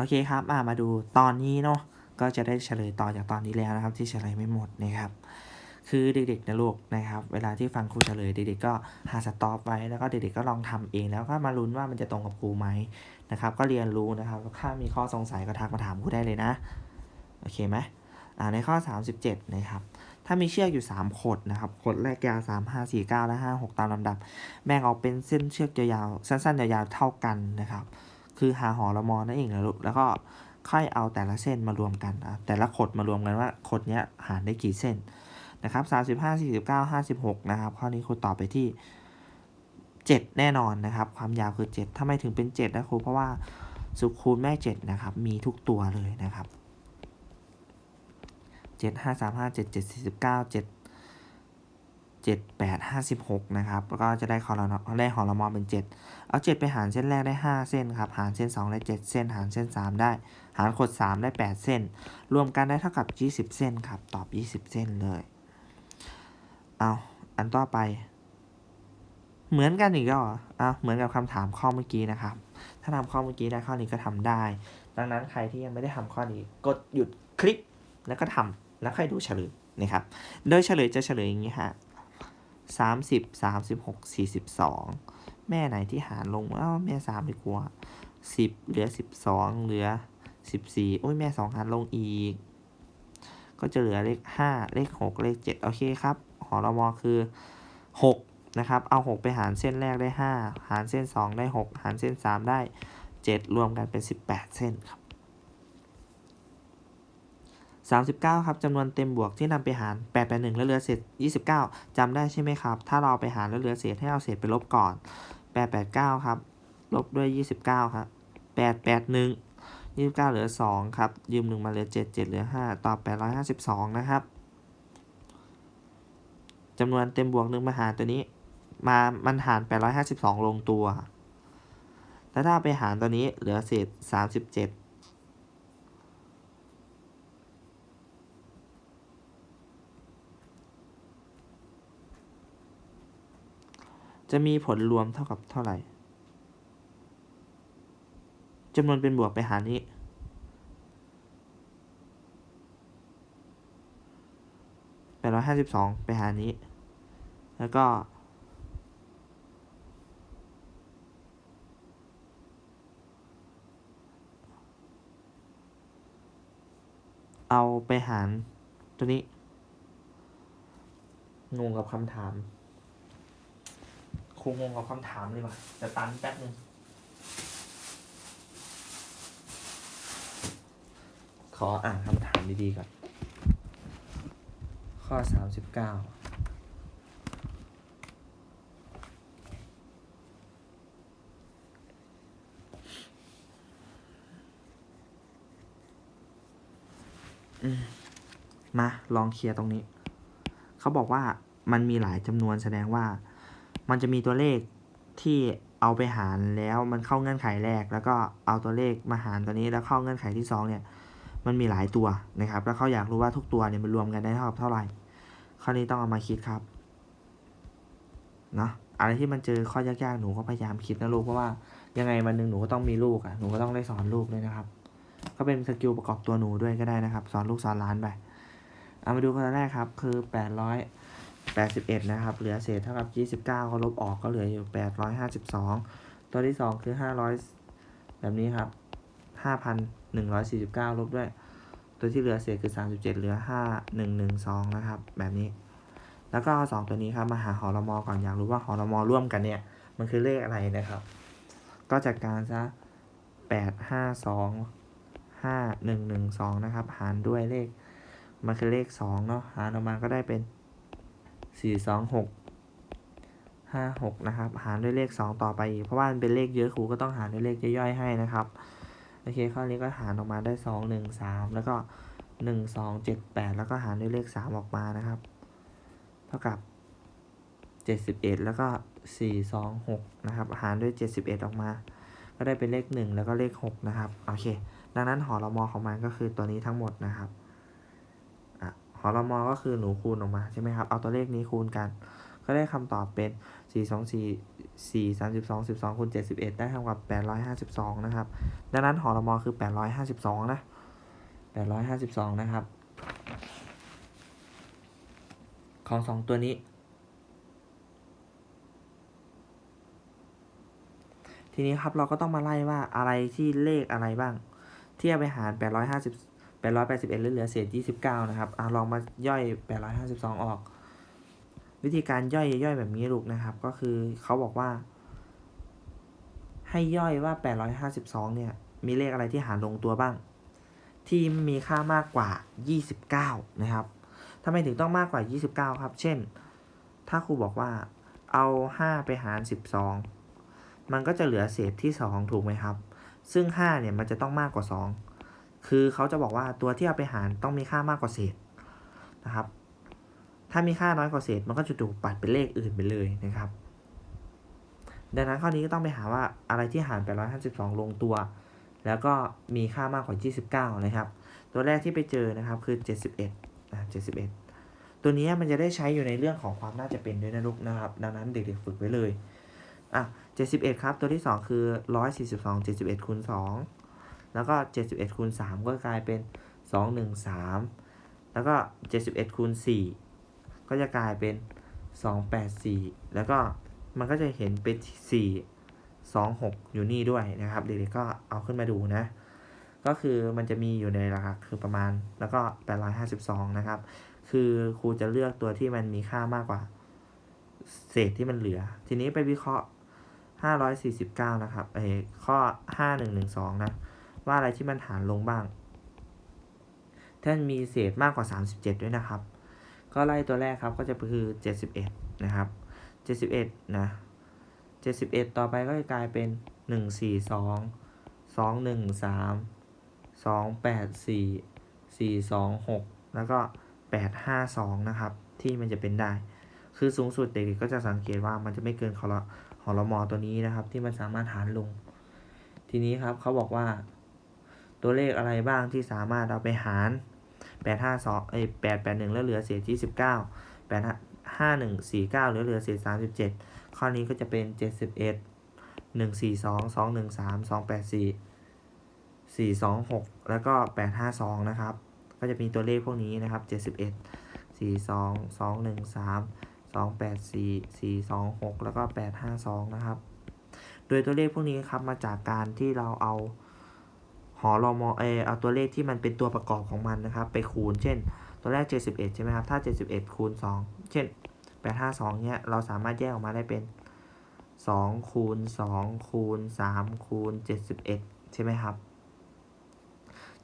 โอเคครับอ่ามาดูตอนนี้เนาะก็จะได้เฉลยต่อจากตอนนี้แล้วนะครับ ที่เฉลยไม่หมดนะครับ คือเด็กๆนะลูกนะครับ เวลาที่ฟังครูเฉลยเด็กๆก็หาสต็อปไว้แล้วก็เด็กๆก็ลองทำเองแล้วก็มาลุ้นว่ามันจะตรงกับครูไหมนะครับ ก็เรียนรู้นะครับถ้ามีข้อสงสัยก็ทักมาถามครูได้เลยนะโอเคไหมอ่าในข้อ 37 นะครับ ถ้ามีเชือกอยู่ 3 ขดนะครับ ขดแรกยาว 3 5 4 9 และ 5 6 ตามลำดับ แบ่งออกเป็นเส้นเชือกยาวๆ สั้นๆ ยาวๆ เท่ากันนะครับ คือหาหอละมอนั่นเองนะลูกแล้วก็ค่อยเอาแต่ละเส้นมารวมกันอะแต่ละขดมารวมกันว่าขดเนี้ยหารได้กี่เส้นนะครับสามสิบห้าสี่สิบเก้าห้าสิบหกนะครับข้อนี้ครูตอบไปที่เจ็ดแน่นอนนะครับ ความยาวคือเจ็ดทำไมถึงเป็นเจ็ดนะครูเพราะว่าสุขคูณแม่เจ็ดนะครับ มีทุกตัวเลยนะครับเจ็ดห้าสามห้าเจ็ดเจ็ดสี่สิบเก้าเจ็ด เจ็ดแปดห้าสิบหกนะครับแล้วก็จะได้คอละได้หอลมอเป็นเจ็ดเอา 7 ไปหารเส้นแรกได้ 5 เส้นครับ หารเส้น 2 ได้ 7 เส้น หารเส้น 3 ได้ หารขด 3 ได้ 8 เส้น รวมกันได้เท่ากับ 20 เส้นครับ ตอบ 20 เส้นเลย เอาอันต่อไป เหมือนกันอีกแล้วเหรอเอาเหมือนกับคำถามข้อเมื่อกี้นะครับ ถ้าทำข้อเมื่อกี้ได้ข้อนี้ก็ทำได้ ดังนั้นใครที่ยังไม่ได้ทำข้อนี้ กดหยุดคลิปแล้วก็ทำแล้วค่อยดูเฉลยนะครับ โดยเฉลยจะเฉลยอย่างนี้ฮะ สามสิบสามสิบหกสี่สิบสองแม่ไหนที่หารลงอ้าวแม่สามดีกว่าสิบเหลือสิบสองเหลือสิบสี่โอ้ยแม่สองหารลงอีก ก็จะเหลือเลขห้าเลขหกเลขเจ็ดโอเคครับ หอรมอคือหกนะครับ เอาหกไปหารเส้นแรกได้ห้าหารเส้นสองได้หกหารเส้นสามได้เจ็ดรวมกันเป็นสิบแปดเส้นครับ 39 ครับจำนวนเต็มบวกที่นำไปหาร8ป1แล้วเหลือเศษ 29จำได้ใช่ไหมครับ ถ้าเราไปหารแล้วเหลือเศษให้เอาเศษไปลบก่อน 8 8 9 ครับ ลบด้วย 29 ครับ 8 8 1 29 เหลือ 2 ครับ ยืม 1 มาเหลือ 7 7 เหลือ 5 ตอบ 852 นะครับจำนวนเต็มบวก 1 มาหารตัวนี้ มามันหาร 852 ลงตัว แล้วถ้าไปหารตัวนี้เหลือเศษ 37 จะมีผลรวมเท่ากับเท่าไหร่จำนวนเป็นบวกไปหารนี้ แปดร้อยห้าสิบสองไปหารนี้ แล้วก็ เอาไปหารตัวนี้ งงกับคำถาม คงงงกับคำถามเลยว่ะเดี๋ยวตันแป๊บนึง ขออ่านคำถามดีๆก่อน ข้อสามสิบเก้ามาลองเคลียร์ตรงนี้ เขาบอกว่ามันมีหลายจำนวนแสดงว่า มันจะมีตัวเลขที่เอาไปหารแล้วมันเข้าเงื่อนไขแรก แล้วก็เอาตัวเลขมาหารตัวนี้แล้วเข้าเงื่อนไขที่สองเนี่ย มันมีหลายตัวนะครับ แล้วเขาอยากรู้ว่าทุกตัวเนี่ยมันรวมกันได้เท่ากับเท่าไหร่ ข้อนี้ต้องเอามาคิดครับเนาะอะไรที่มันเจอข้อยากๆหนูก็พยายามคิดนะลูกเพราะว่ายังไงวันหนึ่งหนูก็ต้องมีลูกอะ่ะหนูก็ต้องได้สอนลูกด้วยนะครับ ก็เป็นสกิลประกอบตัวหนูด้วยก็ได้นะครับ สอนลูกสอนหลานไปเอามาดูข้อแรกครับ คือแปดร้อย แปดสิบเอ็ดนะครับ เหลือเศษเท่ากับยี่สิบเก้าก็ลบออกก็เหลืออยู่แปดร้อยห้าสิบสองตัวที่สองคือห้าร้อยแบบนี้ครับห้าพันหนึ่งร้อยสี่สิบเก้าลบด้วย ตัวที่เหลือเศษคือสามสิบเจ็ดเหลือห้าหนึ่งหนึ่งสองนะครับ แบบนี้ แล้วก็เอาสองตัวนี้ครับ มาหาหอรมอก่อนอยากรู้ว่าหอรมอร่วมกันเนี่ย มันคือเลขอะไรนะครับ ก็จัดการซะแปดห้าสองห้าหนึ่งหนึ่งสองนะครับ หารด้วยเลข มันคือเลขสองเนาะ หารออกมาก็ได้เป็น สี่สองหกห้าหกนะครับ หารด้วยเลขสองต่อไปอีก เพราะว่ามันเป็นเลขเยอะครูก็ต้องหารด้วยเลขย่อยๆให้นะครับ โอเค ข้อนี้ก็หารออกมาได้สองหนึ่งสามแล้วก็หนึ่งสองเจ็ดแปดแล้วก็หารด้วยเลขสามออกมานะครับ เท่ากับเจ็ดสิบเอ็ดแล้วก็สี่สองหกนะครับ หารด้วยเจ็ดสิบเอ็ดออกมา ก็ได้เป็นเลขหนึ่งแล้วก็เลขหกนะครับ โอเค ดังนั้นหอรมอของมันก็คือตัวนี้ทั้งหมดนะครับ หอรมอก็คือหนูคูณออกมาใช่ไหมครับ เอาตัวเลขนี้คูณกัน ก็ได้คำตอบเป็น 4 2 4 4 32 12คูณ71 ได้เท่ากับ 852 นะครับ ดังนั้นหอรมอคือ 852 นะ 852 นะครับ ของสองตัวนี้ ทีนี้ครับเราก็ต้องมาไล่ว่าอะไรที่เลขอะไรบ้าง เที่เอาไปหาร 850 881เหลือเหลือเศษ 29 นะครับอะลองมาย่อย 852 ออก วิธีการย่อยย่อยแบบนี้ลูกนะครับ ก็คือเขาบอกว่า ให้ย่อยว่า 852 เนี่ย มีเลขอะไรที่หารลงตัวบ้าง ที่มีค่ามากกว่า 29 นะครับทำไมถึงต้องมากกว่า 29 ครับ เช่น ถ้าครูบอกว่าเอา 5 ไปหาร 12 มันก็จะเหลือเศษที่ 2 ถูกไหมครับ ซึ่ง 5 เนี่ย มันจะต้องมากกว่า 2 คือเขาจะบอกว่าตัวที่เอาไปหารต้องมีค่ามากกว่าเศษนะครับ ถ้ามีค่าน้อยกว่าเศษมันก็จะถูกปัดเป็นเลขอื่นไปเลยนะครับ ดังนั้นข้อนี้ก็ต้องไปหาว่าอะไรที่หารไป152 ลงตัว แล้วก็มีค่ามากกว่า 29 นะครับ ตัวแรกที่ไปเจอนะครับคือ 71นะ71 ตัวนี้มันจะได้ใช้อยู่ในเรื่องของความน่าจะเป็นด้วยนะลูกนะครับ ดังนั้นเด็กๆฝึกไว้เลยอะ71 ครับ ตัวที่ 2 คือ 142 71คูณ2 แล้วก็ 71คูณ3ก็กลายเป็น 213 แล้วก็ 71คูณ4ก็จะกลายเป็น 284 แล้วก็มันก็จะเห็นเป็น 4 2 6 อยู่นี่ด้วยนะครับ เด็กๆก็เอาขึ้นมาดูนะ ก็คือมันจะมีอยู่ในหลักคือประมาณแล้วก็ 852 นะครับ คือครูจะเลือกตัวที่มันมีค่ามากกว่า เศษที่มันเหลือ ทีนี้ไปวิเคราะห์549 นะครับ เออข้อ 5112 นะ ว่าอะไรที่มันหารลงบ้างท่านมีเศษมากกว่า 37 ด้วยนะครับ ก็ไล่ตัวแรกครับก็จะคือ 71 นะครับ 71 นะ 71 ต่อไปก็จะกลายเป็น 142 213 284 426 แล้วก็ 852 นะครับ ที่มันจะเป็นได้ คือสูงสุดเด็กๆก็จะสังเกตว่ามันจะไม่เกินคอรหอรมอตัวนี้นะครับ ที่มันสามารถหารลง ทีนี้ครับเขาบอกว่า ตัวเลขอะไรบ้างที่สามารถเอาไปหาร 852เอ้ย881 แล้วเหลือเศษที่19 851 49เหลือเหลือเศษ 37 ข้อนี้ก็จะเป็น 71 142 213 284 426 แล้วก็ 852 นะครับ ก็จะมีตัวเลขพวกนี้นะครับ 71 42 213 284 426 แล้วก็ 852 นะครับ โดยตัวเลขพวกนี้ครับมาจากการที่เราเอา หอรอมอเอเอาตัวเลขที่มันเป็นตัวประกอบของมันนะครับ ไปคูณ เช่น ตัวแรก 71 ใช่ไหมครับ ถ้า 71 คูณ 2 เช่น 852 เนี้ยเราสามารถแยกออกมาได้เป็น 2 คูณ 2 คูณ 3 คูณ 71 ใช่ไหมครับ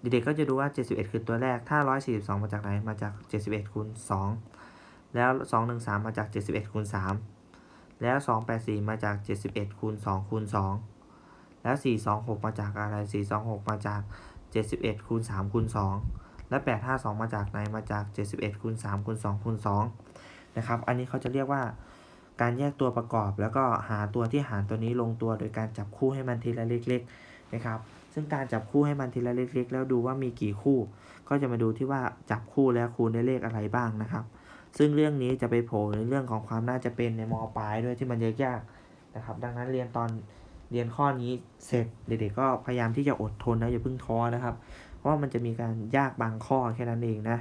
เด็กๆก็จะดูว่า 71 คือตัวแรก ถ้า 142 มาจากไหน มาจาก 71 คูณ 2 แล้ว 213 มาจาก 71 คูณ 3 แล้ว 284 มาจาก 71 คูณ 2 คูณ 2 แล้ว 426 มาจากอะไร 426 มาจาก 71คูณ3คูณ2และ 852 มาจากไหน มาจาก 71คูณ3คูณ2คูณ2นะครับ อันนี้เขาจะเรียกว่าการแยกตัวประกอบ แล้วก็หาตัวที่หารตัวนี้ลงตัว โดยการจับคู่ให้มันทีละเล็กๆนะครับ ซึ่งการจับคู่ให้มันทีละเล็กๆ แล้วดูว่ามีกี่คู่ ก็จะมาดูที่ว่าจับคู่แล้วคูณได้เลขอะไรบ้างนะครับ ซึ่งเรื่องนี้จะไปโผล่ในเรื่องของความน่าจะเป็นในมปลายด้วยที่มันยากๆนะครับ ดังนั้นเรียนตอน เรียนข้อนี้เสร็จเด็กๆก็พยายามที่จะอดทนนะอย่าเพิ่งท้อนะครับ เพราะว่ามันจะมีการยากบางข้อแค่นั้นเองนะ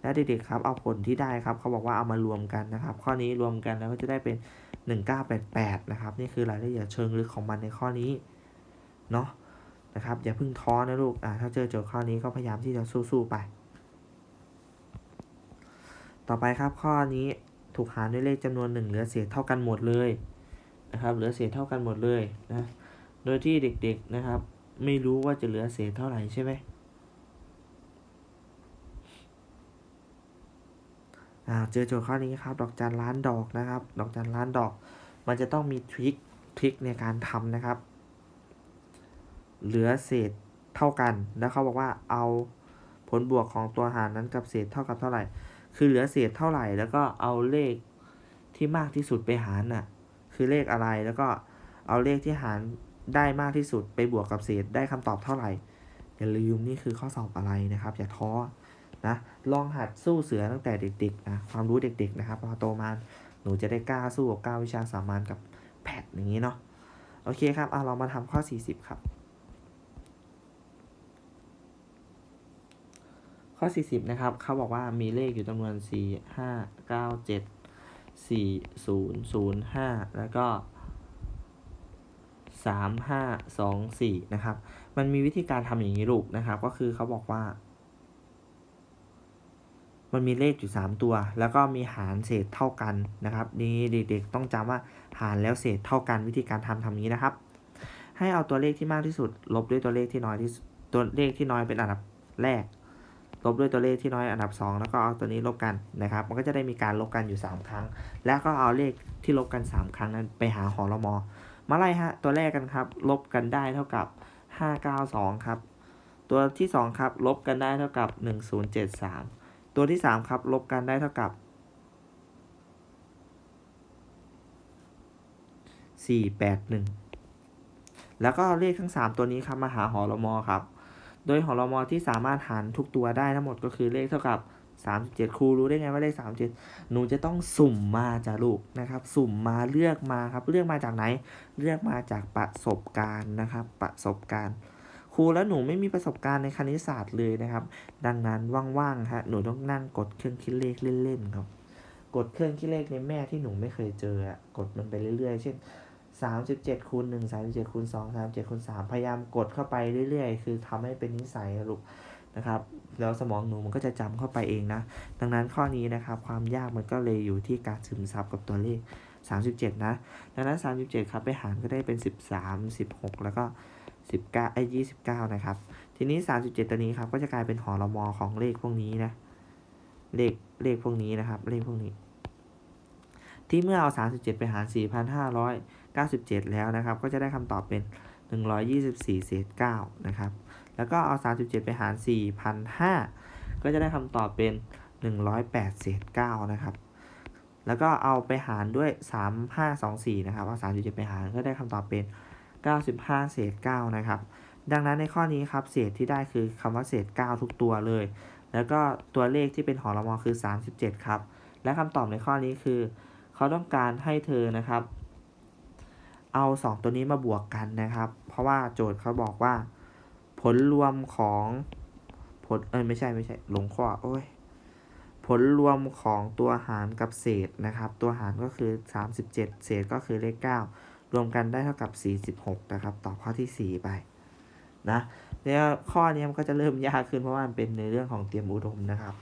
และเด็กๆครับเอาผลที่ได้ครับเขาบอกว่าเอามารวมกันนะครับ ข้อนี้รวมกันแล้วก็จะได้เป็น 1988 นะครับ นี่คือรายละเอียดเชิงลึกของมันในข้อนี้เนาะนะครับอย่าเพิ่งท้อนะลูกอ่าถ้าเจอโจทย์ข้อนี้ก็พยายามที่จะสู้ๆไป ต่อไปครับข้อนี้ถูกหารด้วยเลขจำนวนหนึ่งเหลือเศษเท่ากันหมดเลย นะครับ เหลือเศษเท่ากันหมดเลยนะ โดยที่เด็กๆนะครับ ไม่รู้ว่าจะเหลือเศษเท่าไหร่ใช่ไหมอ่าเจอโจทย์ข้อนี้ครับ ดอกจันล้านดอกนะครับ ดอกจันล้านดอก มันจะต้องมีทริคทริคในการทำนะครับ เหลือเศษเท่ากัน แล้วเขาบอกว่าเอาผลบวกของตัวหารนั้นกับเศษเท่ากับเท่าไหร่ คือเหลือเศษเท่าไหร่ แล้วก็เอาเลขที่มากที่สุดไปหารน่ะ คือเลขอะไร แล้วก็เอาเลขที่หารได้มากที่สุดไปบวกกับเศษได้คำตอบเท่าไหร่ อย่าลืมนี่คือข้อสอบอะไรนะครับ อย่าท้อนะลองหัดสู้เสือตั้งแต่เด็กๆนะความรู้เด็ก ๆ นะครับพอโตมาหนูจะได้กล้าสู้กับเก้าวิชาสามัญกับแพทอย่างนี้เนาะโอเคครับเอาเรามาทำข้อ 40 ครับ ข้อ 40 นะครับเขาบอกว่ามีเลขอยู่จำนวน 4 5 9 7 4 0 0 5แล้วก็3 5 2 4นะครับ มันมีวิธีการทำอย่างนี้ลูกนะครับ ก็คือเขาบอกว่า มันมีเลขอยู่3ตัว แล้วก็มีหารเศษเท่ากันนะครับนี่เด็กๆต้องจำว่าหารแล้วเศษเท่ากันวิธีการทำทำนี้นะครับ ให้เอาตัวเลขที่มากที่สุด ลบด้วยตัวเลขที่น้อยที่ตัวเลขที่น้อยเป็นอันดับแรก ลบด้วยตัวเลขที่น้อยอันดับ 2 แล้วก็เอาตัวนี้ลบกันนะครับ มันก็จะได้มีการลบกันอยู่ 3 ครั้ง แล้วก็เอาเลขที่ลบกัน 3 ครั้งนั้นไปหาหอรมอมาไล่ฮะตัวแรกกันครับ ลบกันได้เท่ากับ 592 ครับ ตัวที่ 2 ครับ ลบกันได้เท่ากับ 1073 ตัวที่ 3 ครับ ลบกันได้เท่ากับ 481 แล้วก็เอาเลขทั้ง 3 ตัวนี้ครับมาหาหอรมอครับ โดยหอรมอที่สามารถหารทุกตัวได้ทั้งหมดก็คือเลขเท่ากับ 37 ครูรู้ได้ไงว่าเลข 37 หนูจะต้องสุ่มมาจากลูกนะครับ สุ่มมาเลือกมาครับ เลือกมาจากไหน เลือกมาจากประสบการณ์นะครับ ประสบการณ์ครูแล้วหนูไม่มีประสบการณ์ในคณิตศาสตร์เลยนะครับ ดังนั้นว่างๆฮะหนูต้องนั่งกดเครื่องคิดเลขเล่นๆครับ กดเครื่องคิดเลขในแม่ที่หนูไม่เคยเจอกดมันไปเรื่อยๆ เช่น 37คูณ1 37คูณ2 37คูณ3พยายามกดเข้าไปเรื่อยๆ คือทำให้เป็นนิสัยลูกนะครับ แล้วสมองหนูมันก็จะจำเข้าไปเองนะ ดังนั้นข้อนี้นะครับความยากมันก็เลยอยู่ที่การซึมซับกับตัวเลข 37 นะ ดังนั้น 37 ครับไปหารก็ได้เป็น 13 16 แล้วก็ 19ไอ้29 นะครับ ทีนี้ 37 ตัวนี้ครับก็จะกลายเป็นหอรมอของเลขพวกนี้นะ เลขเลขพวกนี้นะครับ เลขพวกนี้ ที่เมื่อเอา 37 ไปหาร 97 แล้วนะครับ ก็จะได้คำตอบเป็น 124 เศษ 9 นะครับ แล้วก็เอา 37 ไปหาร4,005ก็จะได้คำตอบเป็น 108 เศษ 9 นะครับ แล้วก็เอาไปหารด้วย 3524 นะครับ เอา 37 ไปหารก็ได้คำตอบเป็น 95 เศษ 9 นะครับ ดังนั้นในข้อนี้ครับ เศษที่ได้คือคำว่าเศษ 9 ทุกตัวเลย แล้วก็ตัวเลขที่เป็นหอรมอคือ 37 ครับ และคำตอบในข้อนี้คือ เขาต้องการให้เธอนะครับ เอา 2 ตัวนี้มาบวกกันนะครับ เพราะว่าโจทย์เขาบอกว่า ผลรวมของผลเอ้ยไม่ใช่ไม่ใช่หลงข้อโอ้ยผลรวมของตัวหารกับเศษนะครับ ตัวหารก็คือ 37 เศษก็คือเลข 9 รวมกันได้เท่ากับ 46 นะครับ ตอบข้อที่ 4 ไปนะแล้วข้อนี้มันก็จะเริ่มยากขึ้นเพราะว่ามันเป็นในเรื่องของเตรียมอุดมนะครับ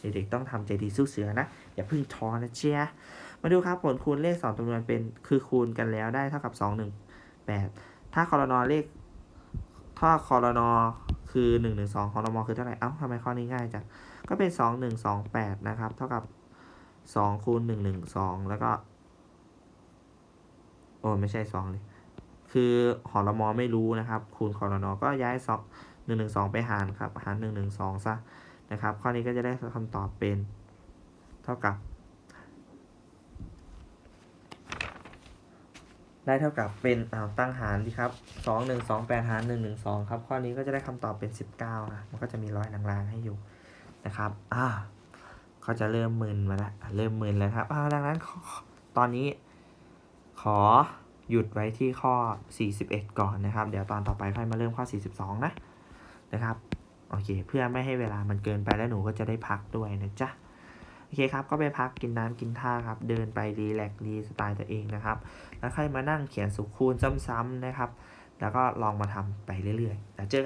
เด็กๆต้องทำใจดีสู้เสือนะ อย่าเพิ่งท้อนะเชีย มาดูครับผลคูณเลข 2จำนวนเป็นคือคูณกันแล้วได้เท่ากับ 2 1 8 ถ้าคอรนอเลขถ้าคอรนอคือ1 1 2คอรมอคือเท่าไหร่เอ้าทำไมข้อนี้ง่ายจังก็เป็น 2 1 2 8 นะครับ เท่ากับ 2 คูณ 1 1 2 แล้วก็ โอ้ไม่ใช่ 2 เลย คือหอรมอไม่รู้นะครับ คูณคอรนอก็ย้าย 2 1 1 2 ไปหารครับ หาร 1 1 2 ซะนะครับ ข้อนี้ก็จะได้คำตอบเป็น เท่ากับ ได้เท่ากับเป็นอ้าวตั้งหารดีครับสองหนึ่งสองแปดหารหนึ่งหนึ่งสองครับ ข้อนี้ก็จะได้คำตอบเป็นสิบเก้านะ มันก็จะมีร้อยลางๆให้อยู่นะครับ อ่าเขาจะเริ่มมึนมาแล้ว เริ่มมึนแล้วครับอ่าดังนั้นตอนนี้ขอหยุดไว้ที่ข้อ 41 ก่อนนะครับ เดี๋ยวตอนต่อไปค่อยมาเริ่มข้อ 42 นะ นะครับ โอเค เพื่อไม่ให้เวลามันเกินไปแล้วหนูก็จะได้พักด้วยนะจ๊ะ เคครับ ก็ไปพักกินน้ำกินท่าครับ เดินไปรีแลกซ์รีสไตล์ตัวเองนะครับ แล้วค่อยมานั่งเขียนสุขคูณซ้ำๆนะครับ แล้วก็ลองมาทำไปเรื่อยๆ แล้วเจอกัน